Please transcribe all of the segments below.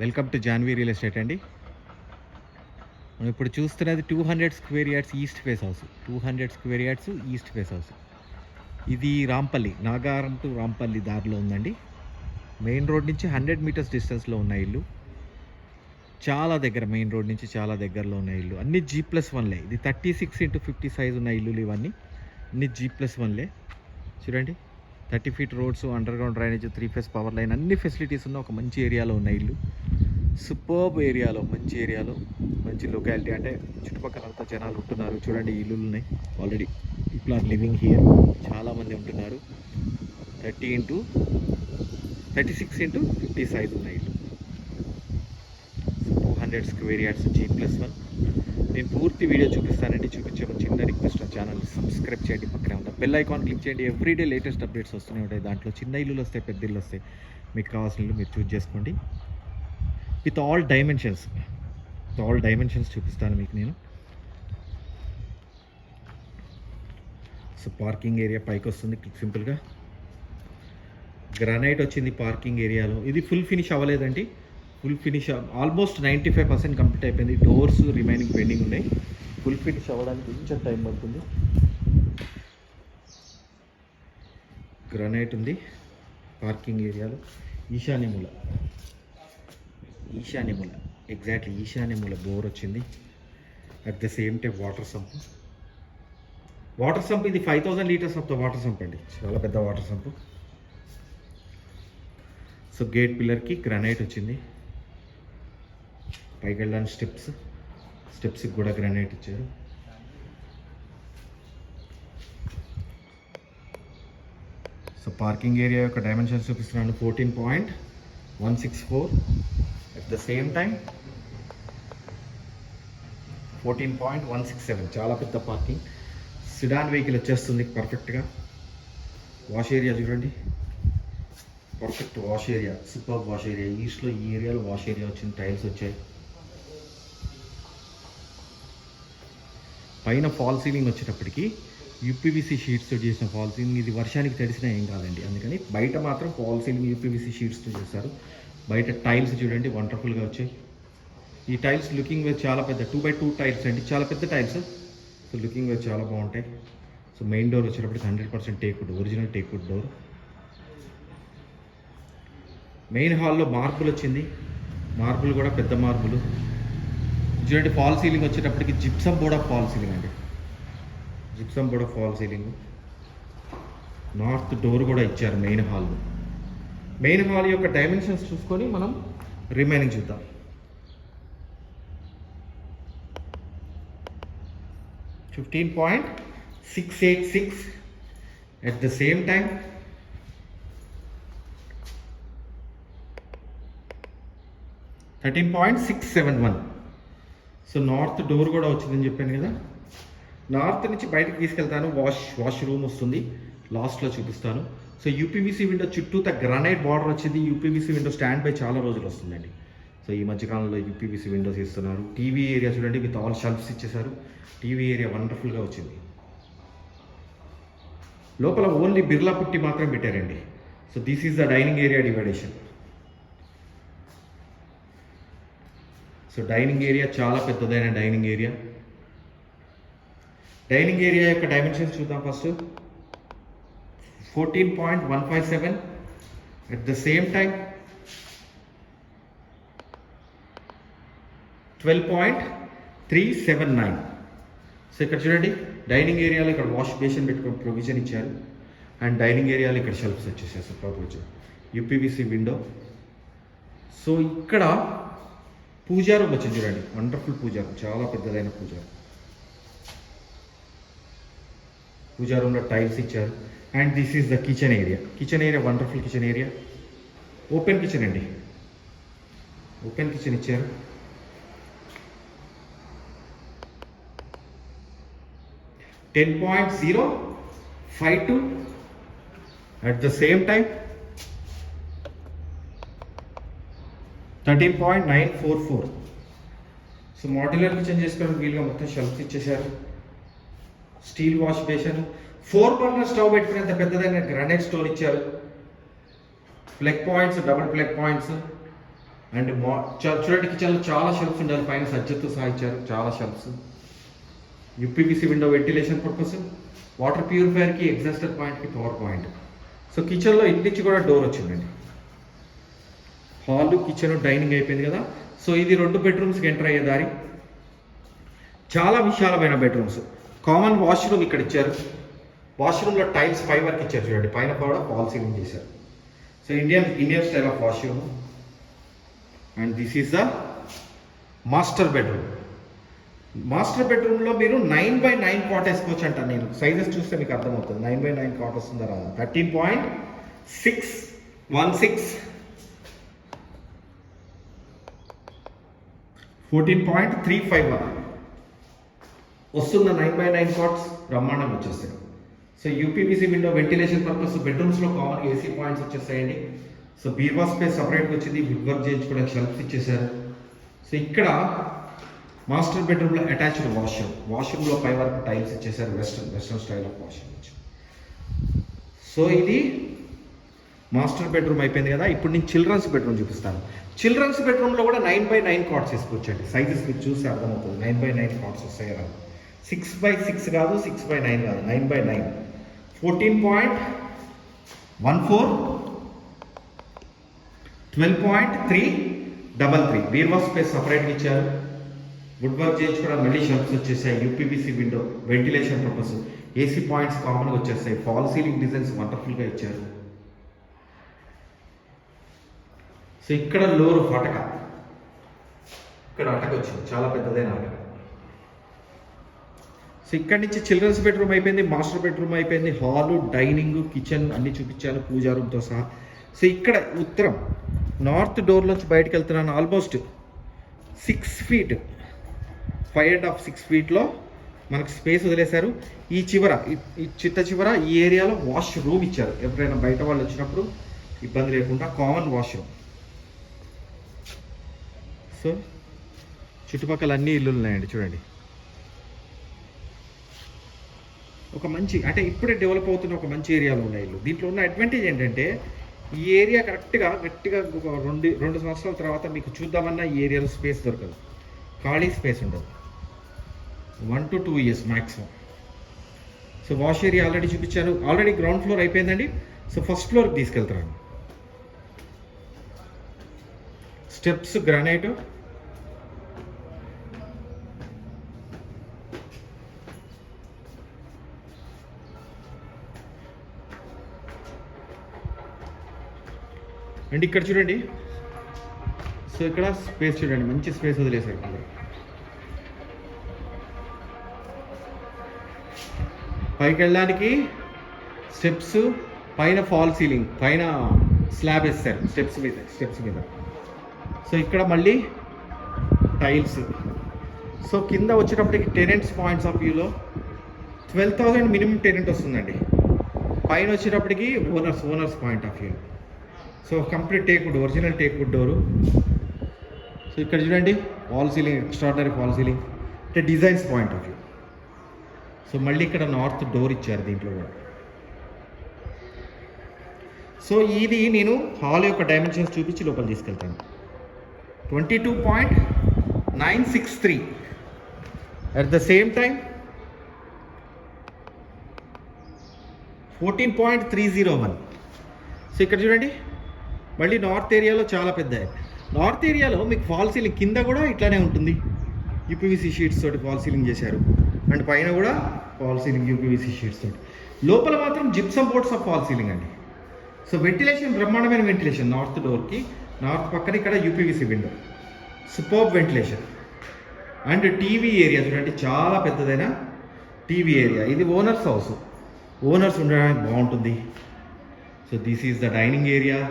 Welcome to Janvi real estate అండి. మనం ఇప్పుడు చూస్తున్నది two hundred square yards east face house two hundred square yards east face house ఇది Rampalli Nagaram to Rampalli దారిలో ఉందండి. మెయిన్ రోడ్ నుంచి హండ్రెడ్ మీటర్స్ డిస్టెన్స్లో ఉన్న ఇల్లు. చాలా దగ్గర మెయిన్ రోడ్ నుంచి చాలా దగ్గరలో ఉన్న ఇల్లు. అన్ని జీ ప్లస్ వన్లే ఇది thirty six into fifty size ఉన్న ఇల్లులు ఇవన్నీ. అన్ని జీ ప్లస్ వన్లే చూడండి. Thirty feet roads under ground drainage three phase power line అన్ని ఫెసిలిటీస్ ఉన్న ఒక మంచి ఏరియాలో ఉన్న ఇల్లు. సూపర్బ్ ఏరియాలో మంచి ఏరియాలో మంచి లొకాలిటీ అంటే చుట్టుపక్కల అంతా జనాలు ఉంటున్నారు. చూడండి ఇల్లులు ఉన్నాయి already people are living here చాలామంది ఉంటున్నారు. Thirty into thirty six into fifty size ఉన్నాయి. Hundred square yards G plus one. నేను పూర్తి వీడియో చూపిస్తానండి చూపించే చిన్న రిక్వెస్ట్ ఛానల్ని ఛానల్ సబ్స్క్రైబ్ చేయండి పక్కనే ఉన్న బెల్ ఐకాన్ క్లిక్ చేయండి. ఎవ్రీడే లేటెస్ట్ అప్డేట్స్ వస్తూనే ఉంటాయి. దాంట్లో చిన్న ఇల్లులు వస్తాయి పెద్ద ఇల్లు వస్తాయి మీకు కావాల్సిన ఇల్లు మీరు చూజ్ చేసుకోండి. With all dimensions with all dimensions చూపిస్తాను మీకు నేను. సో పార్కింగ్ ఏరియా పైకి వస్తుంది సింపుల్గా గ్రానైట్ వచ్చింది పార్కింగ్ ఏరియాలో ఇది ఫుల్ ఫినిష్ అవ్వలేదండి. Full finish almost ninety five percent complete అయిపోయింది. డోర్స్ రిమైనింగ్ పెండింగ్ ఉన్నాయి. ఫుల్ ఫినిష్ అవ్వడానికి కొంచెం టైం పడుతుంది. గ్రనైట్ ఉంది. పార్కింగ్ ఏరియాలో ఈశాన్యమూల ఈశాన్యమూల ఎగ్జాక్ట్లీ ఈశాన్యమూల బోర్ వచ్చింది. At the same time water sump water sump ఇది five thousand litres of the water sump అండి. చాలా పెద్ద వాటర్ సంప్ సో గేట్ పిల్లర్కి గ్రనైట్ వచ్చింది. పైకి వెళ్ళడానికి స్టెప్స్ స్టెప్స్కి కూడా గ్రానైట్ ఇచ్చారు. సో పార్కింగ్ ఏరియా యొక్క డైమెన్షన్స్ చూపిస్తున్నాను. Fourteen point one six four at the same time fourteen point one six seven. చాలా పెద్ద పార్కింగ్. సిడాన్ వెహికల్ వచ్చేస్తుంది పర్ఫెక్ట్గా వాష్ ఏరియా చూడండి. Perfect wash area super wash area ఈస్ట్లో ఈ ఏరియాలో వాష్ ఏరియా వచ్చింది. టైల్స్ వచ్చాయి. పైన ఫాల్ సీలింగ్ వచ్చేటప్పటికి యూపీవీసీ షీట్స్తో చేసిన ఫాల్ సీలింగ్. ఇది వర్షానికి తడిసినా ఏం కాదండి. అందుకని బయట మాత్రం ఫాల్ సీలింగ్ యూపీవీసీ షీట్స్తో చేశారు బయట టైల్స్ చూడండి వండర్ఫుల్గా వచ్చాయి. ఈ టైల్స్ లుకింగ్ వేర్ చాలా పెద్ద టూ బై టూ టైల్స్ అండి. చాలా పెద్ద టైల్స్. సో లుకింగ్ వేర్ చాలా బాగుంటాయి. సో మెయిన్ డోర్ వచ్చేటప్పటికి hundred percent teakwood original teakwood door. Main హాల్లో మార్బుల్ వచ్చింది. మార్బుల్ కూడా పెద్ద మార్బుల్. చూడండి ఫాల్ సీలింగ్ వచ్చేటప్పటికి gypsum board of fall ceiling అండి. Gypsum board of fall ceiling. North door కూడా ఇచ్చారు మెయిన్ హాల్. మెయిన్ హాల్ యొక్క డైమెన్షన్స్ చూసుకొని మనం రిమైనింగ్ చూద్దాం. Fifteen point six eight six at the same time thirteen point six seven one. So north door కూడా వచ్చిందని చెప్పాను కదా. నార్త్ నుంచి బయటకు తీసుకెళ్తాను వాష్ వాష్ రూమ్ వస్తుంది. లాస్ట్లో చూపిస్తాను. సో యూపీవీసీ విండో చుట్టూత గ్రానైట్ బార్డర్ వచ్చింది. యూపీవీసీ విండో స్టాండ్ బై చాలా రోజులు వస్తుందండి. సో ఈ మధ్యకాలంలో యూపీవీసీ విండోస్ ఇస్తున్నారు. టీవీ ఏరియా చూడండి విత్ ఆల్ షెల్ఫ్స్ ఇచ్చేసారు టీవీ ఏరియా వండర్ఫుల్గా వచ్చింది. లోపల ఓన్లీ బిర్లా పుట్టి మాత్రం పెట్టారండి. So this is the dining area dividation. So dining area చాలా పెద్దదైన డైనింగ్ ఏరియా. డైనింగ్ ఏరియా యొక్క డైమెన్షన్స్ చూద్దాం first. Fourteen point one five seven at the same time twelve point three seven nine. So ఇక్కడ చూడండి dining ఏరియాలో ఇక్కడ wash basin పెట్టుకుని provision ఇచ్చారు. అండ్ డైనింగ్ ఏరియాలో ఇక్కడ షెల్ఫ్స్ వచ్చేసాయి సూపర్ వచ్చాయి. యూపీవీసీ విండో సో ఇక్కడ పూజారం వచ్చింది చూడండి. వండర్ఫుల్ పూజారం. చాలా పెద్దదైన పూజారం. పూజారంలో టైల్స్ ఇచ్చారు. And this is the kitchen area kitchen area wonderful kitchen area open kitchen అండి. ఓపెన్ కిచెన్ ఇచ్చారు. Ten point zero five two at the same time thirteen point nine four four so modular kitchen చేసుకోవడం వీలుగా మొత్తం shelves ఇచ్చేసారు steel wash basin four burner stove పెట్టుకునేంత పెద్దదైన granite store ఇచ్చారు. Plug points double plug points and మా చూడండి కిచెన్లో చాలా షెల్ఫ్స్ ఉండాలి. పైన సజ్జతో సహా ఇచ్చారు. చాలా shelves UPVC window ventilation purpose water ప్యూరిఫైయర్కి exhauster పాయింట్కి పవర్ పాయింట్ సో కిచెన్లో ఇటు నుంచి కూడా డోర్ వచ్చిందండి. హాలు కిచెన్ డైనింగ్ అయిపోయింది కదా. సో ఇది రెండు బెడ్రూమ్స్కి ఎంటర్ అయ్యే దారి. చాలా విశాలమైన బెడ్రూమ్స్ కామన్ వాష్రూమ్ ఇక్కడ ఇచ్చారు. వాష్రూమ్లో టైల్స్ ఫైవర్కి ఇచ్చారు చూడండి. పైన కూడా ఫాల్ సీలింగ్ చేశారు. So Indian Indian style of washroom and this is the master bedroom master బెడ్రూమ్లో మీరు నైన్ బై నైన్ క్వార్ట్ వేసుకోవచ్చు అంట నేను. సైజెస్ చూస్తే మీకు అర్థమవుతుంది. నైన్ బై నైన్ క్వార్ట్ వస్తుందా రాదా? Thirteen point six one six fourteen point three five వస్తున్న నైన్ బై నైన్ కాట్స్ బ్రహ్మాండంగా వచ్చేస్తాయి. So UPVC window ventilation purpose బెడ్రూమ్స్లో common AC points వచ్చేస్తాయండి. సో బీర్వా స్పేస్ సపరేట్గా వచ్చింది. వుడ్ వర్క్ చేయించుకోవడానికి షెల్ఫ్స్ ఇచ్చేసారు సో ఇక్కడ మాస్టర్ బెడ్రూమ్లో అటాచ్డ్ వాష్రూమ్ వాష్రూమ్లో పై వరకు టైల్స్ ఇచ్చేసారు western western style of washroom so ఇది మాస్టర్ బెడ్రూమ్ అయిపోయింది కదా. ఇప్పుడు నేను చిల్డ్రన్స్ బెడ్రూమ్ చూపిస్తాను. చిల్డ్రన్స్ బెడ్రూమ్లో కూడా నైన్ బై నైన్ కార్డ్స్ వేసుకోవచ్చండి సైజెస్ మీరు చూసి అర్థమవుతుంది. నైన్ బై నైన్ కార్డ్స్ వస్తాయి కాదు సిక్స్ బై సిక్స్ కాదు సిక్స్ బై నైన్ కాదు. Nine by nine. Fourteen point one four twelve point three double three. బీర్వా space సపరేట్గా ఇచ్చారు. వుడ్ వర్క్ చేయించుకోవడానికి మళ్ళీ షెల్ఫ్స్ వచ్చేసాయి. UPVC window ventilation purpose AC points కామన్గా వచ్చేస్తాయి. ఫాల్ సీలింగ్ డిజైన్స్ వండర్ఫుల్గా ఇచ్చారు. సో ఇక్కడ లోరు ఫటక. ఇక్కడ అటక వచ్చింది. చాలా పెద్దదైన అటక సో ఇక్కడ నుంచి చిల్డ్రన్స్ బెడ్రూమ్ అయిపోయింది మాస్టర్ బెడ్రూమ్ అయిపోయింది హాలు డైనింగ్ కిచెన్ అన్ని చూపించాను పూజా రూమ్తో సహా. సో ఇక్కడ ఉత్తరం నార్త్ డోర్ నుంచి బయటకు వెళ్తున్నాను almost six feet. Five and half six ఫీట్లో మనకు స్పేస్ వదిలేశారు. ఈ చివర ఈ- చిత్త చివర ఈ ఏరియాలో వాష్ రూమ్ ఇచ్చారు. ఎవరైనా బయట వాళ్ళు వచ్చినప్పుడు ఇబ్బంది లేకుండా కామన్ వాష్ రూమ్ సో చుట్టుపక్కల అన్ని ఇల్లులు ఉన్నాయండి చూడండి. ఒక మంచి అంటే ఇప్పుడే డెవలప్ అవుతున్న ఒక మంచి ఏరియాలో ఉన్నాయి ఇల్లు. దీంట్లో ఉన్న అడ్వాంటేజ్ ఏంటంటే ఈ ఏరియా కరెక్ట్గా గట్టిగా ఒక రెండు రెండు సంవత్సరాల తర్వాత మీకు చూద్దామన్నా ఈ ఏరియాలో స్పేస్ దొరకదు. ఖాళీ స్పేస్ ఉండదు. One to two years maximum so wash area already చూపించాను. ఆల్రెడీ గ్రౌండ్ ఫ్లోర్ అయిపోయిందండి. సో ఫస్ట్ ఫ్లోర్కి తీసుకెళ్తాను స్టెప్స్ గ్రానైట్. అండ్ ఇక్కడ చూడండి. సో ఇక్కడ స్పేస్ చూడండి మంచి స్పేస్ వదిలేసారు ఇక్కడ పైకి వెళ్ళడానికి స్టెప్స్ పైన ఫాల్ సీలింగ్ పైన స్లాబ్ వేస్తారు స్టెప్స్ మీద స్టెప్స్ మీద. సో ఇక్కడ మళ్ళీ టైల్స్. సో కింద వచ్చేటప్పటికి టెనెంట్స్ పాయింట్స్ ఆఫ్ వ్యూలో ట్వెల్వ్ థౌజండ్ మినిమం టెనెంట్ వస్తుందండి. పైన వచ్చేటప్పటికి owners owners point of view. So complete teakwood original teakwood door. So ఇక్కడ చూడండి wall ceiling extraordinary wall ceiling అంటే designs point of view. So మళ్ళీ ఇక్కడ నార్త్ డోర్ ఇచ్చారు దీంట్లో కూడా. సో ఇది నేను హాల్ యొక్క డైమెన్షన్స్ చూపించి లోపల తీసుకెళ్తాను. Twenty two point nine six three. At the same time fourteen point three zero one so ఇక్కడ చూడండి. మళ్ళీ నార్త్ ఏరియాలో చాలా పెద్ద నార్త్ ఏరియాలో మీకు ఫాల్ సీలింగ్ కింద కూడా ఇట్లానే ఉంటుంది. యూపీవీసీ షీట్స్ తోటి ఫాల్ సీలింగ్ చేశారు. అండ్ పైన కూడా ఫాల్ సీలింగ్ యూపీవీసీ షీట్స్ తోటి. లోపల మాత్రం gypsum boards of fall ceiling అండి. సో వెంటిలేషన్ బ్రహ్మాండమైన వెంటిలేషన్ నార్త్ డోర్కి నార్త్ పక్కన ఇక్కడ UPVC window. Superb ventilation. And TV area చూడండి చాలా పెద్దదైన టీవీ ఏరియా. ఇది ఓనర్స్ హౌస్. ఓనర్స్ ఉండడానికి బాగుంటుంది. So this is the dining area.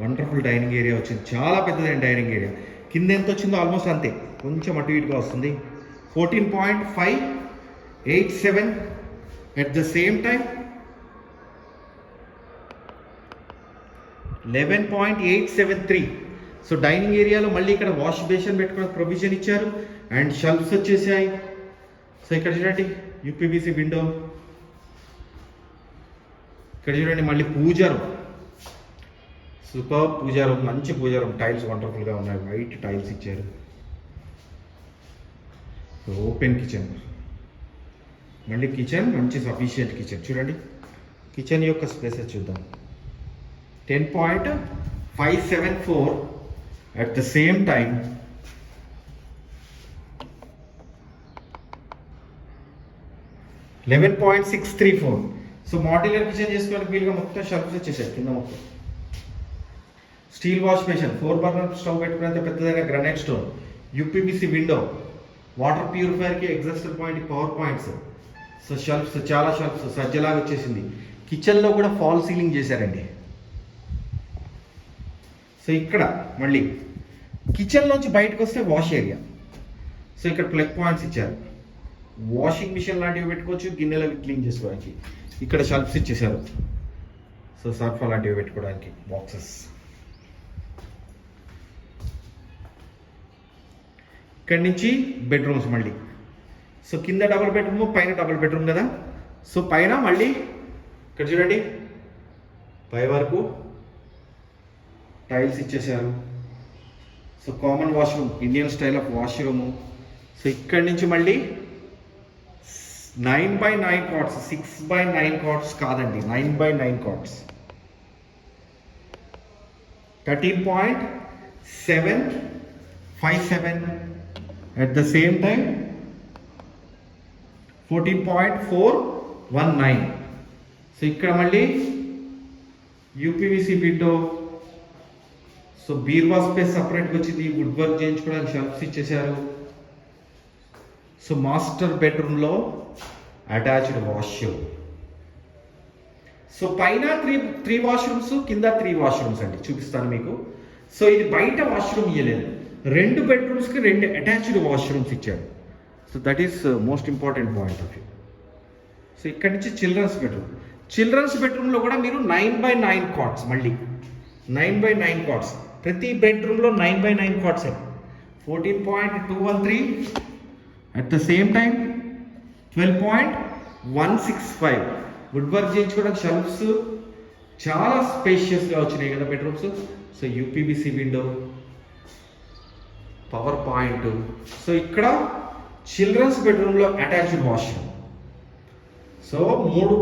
Wonderful dining area వచ్చింది. చాలా పెద్దదైన డైనింగ్ ఏరియా. కింద ఎంత వచ్చిందో ఆల్మోస్ట్ అంతే. కొంచెం అటు ఇటుగా వస్తుంది. Fourteen point five eight seven at the same time eleven point eight seven three so dining ఏరియాలో మళ్ళీ ఇక్కడ వాష్ బేసిన్ పెట్టుకోవడానికి ప్రొవిజన్ ఇచ్చారు. అండ్ షెల్ఫ్స్ వచ్చేసాయి. సో ఇక్కడ చూడండి యూపీబీసీ విండో ఇక్కడ చూడండి మళ్ళీ పూజారు. సూపర్ పూజారు రూమ్ మంచి పూజా రూమ్ టైల్స్ వండర్ఫుల్గా ఉన్నాయి. వైట్ టైల్స్ ఇచ్చారు. ఓపెన్ కిచెన్ మళ్ళీ కిచెన్ మంచి సఫిషియంట్ కిచెన్ చూడండి కిచెన్ యొక్క స్పేసెస్ చూద్దాం. Ten point five seven four at the same time eleven point six three four so modular kitchen చేసుకోవడానికి వీలుగా మొత్తం షెల్ఫ్స్ వచ్చేసాయి కింద మొత్తం. Steel wash machine four burner stove పెట్టుకునేంత పెద్దదైన granite stone UPVC window water ప్యూరిఫైయర్కి exhauster point power points so shelves చాలా shelves సజ్జలాగా వచ్చేసింది. కిచెన్లో కూడా ఫాల్ సీలింగ్ చేశారండి. సో ఇక్కడ మళ్ళీ కిచెన్ నుంచి బయటకు వస్తే వాష్ ఏరియా సో ఇక్కడ ప్లగ్ పాయింట్స్ ఇచ్చారు. వాషింగ్ మిషన్ లాంటివి పెట్టుకోవచ్చు గిన్నెలు అవి క్లీన్ చేసుకోవడానికి. ఇక్కడ షెల్ఫ్స్ ఇచ్చేసారు సో సర్ఫ్ అలాంటివి పెట్టుకోవడానికి బాక్సెస్ ఇక్కడి నుంచి బెడ్రూమ్స్ మళ్ళీ. సో కింద డబుల్ బెడ్రూమ్ పైన డబుల్ బెడ్రూమ్ కదా. సో పైన మళ్ళీ ఇక్కడ చూడండి పై వరకు టైల్స్ ఇచ్చేసారు so common washroom Indian style of washroom. So ఇక్కడి నుంచి మళ్ళీ nine by nine cards six by nine cards కాదండి nine by nine cards thirteen point seven five seven at the same time fourteen point four one nine. So ఇక్కడ మళ్ళీ UPVC window so బీర్వా space సపరేట్గా వచ్చింది wood work చేయించుకోవడానికి shelves ఇచ్చేసారు so master బెడ్రూమ్లో attached washroom so పైన three three washrooms కింద త్రీ వాష్రూమ్స్ అండి చూపిస్తాను మీకు. సో ఇది బయట వాష్రూమ్ ఇవ్వలేదు రెండు బెడ్రూమ్స్కి రెండు అటాచ్డ్ వాష్రూమ్స్ ఇచ్చారు. So that is most important point of view so ఇక్కడ నుంచి చిల్డ్రన్స్ బెడ్రూమ్ చిల్డ్రన్స్ బెడ్రూమ్లో కూడా మీరు నైన్ బై నైన్ కాట్స్ మళ్ళీ. నైన్ బై నైన్ కాట్స్ ప్రతి బెడ్రూమ్లో nine by nine cots fourteen point two one three at the same time twelve point one six five wood work చేయించుకోవడానికి shelves చాలా స్పేషియస్గా వచ్చినాయి కదా bedrooms so UPVC window power point so ఇక్కడ children's బెడ్రూమ్లో attached washroom so మూడు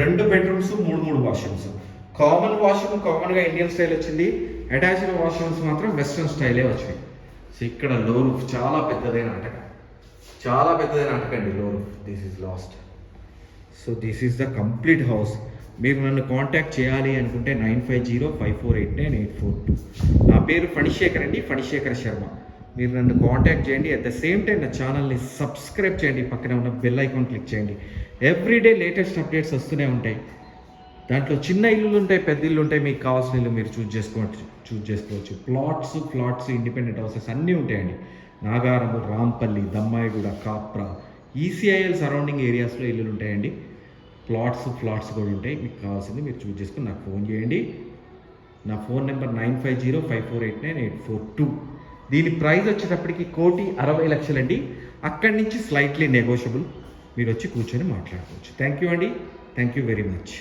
రెండు bedrooms మూడు మూడు వాష్రూమ్స్ కామన్ వాష్రూమ్ కామన్గా ఇండియన్ స్టైల్ వచ్చింది. అటాచ్డ్ వాష్రూమ్స్ మాత్రం వెస్ట్రన్ స్టైలే వచ్చాయి సో ఇక్కడ లో రూఫ్ చాలా పెద్దదైన అటక. చాలా పెద్దదైన అటకండి లో roof this is last so this is the complete house మీరు నన్ను కాంటాక్ట్ చేయాలి అనుకుంటే nine five zero five four eight nine eight four two నా పేరు ఫణిశేఖర్ అండి ఫణిశేఖర్ శర్మ. మీరు నన్ను కాంటాక్ట్ చేయండి. అట్ ద సేమ్ టైం నా ఛానల్ని సబ్స్క్రైబ్ చేయండి. పక్కనే ఉన్న బెల్ ఐకాన్ క్లిక్ చేయండి. ఎవ్రీడే లేటెస్ట్ అప్డేట్స్ వస్తూనే ఉంటాయి. దాంట్లో చిన్న ఇల్లులు ఉంటాయి పెద్ద ఇల్లు ఉంటాయి మీకు కావాల్సిన ఇల్లు మీరు చూస్ చేసుకోవచ్చు చూస్ చేసుకోవచ్చు. ప్లాట్స్ ఫ్లాట్స్ ఇండిపెండెంట్ హౌసెస్ అన్నీ ఉంటాయండి. నాగారం రాంపల్లి దమ్మాయిగూడ కాప్రా ఈసీఐఎల్ సరౌండింగ్ ఏరియాస్లో ఇల్లులు ఉంటాయండి. ప్లాట్స్ ఫ్లాట్స్ కూడా ఉంటాయి. మీకు కావాల్సింది మీరు చూస్ చేసుకుని నాకు ఫోన్ చేయండి. నా phone number nine five zero five four eight nine eight four two దీని ప్రైస్ వచ్చేటప్పటికి కోటి అరవై లక్షలండి. అక్కడి నుంచి స్లైట్లీ నెగోషియబుల్ మీరు వచ్చి కూర్చొని మాట్లాడుకోవచ్చు. థ్యాంక్ యూ అండి. Thank you very much